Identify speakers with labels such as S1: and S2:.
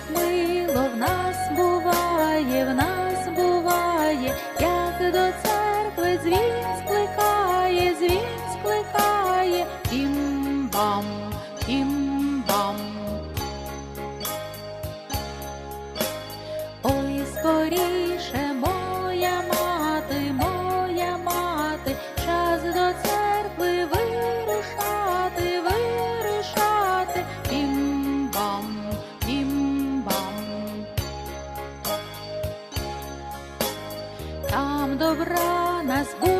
S1: як мило в нас буває, в нас буває, як до церкви дзвін скликає, дзвін скликає, ім-бам, ім-бам. Ой, скоріше моя мати, моя мати, час до церкви. там добра нас гуляє.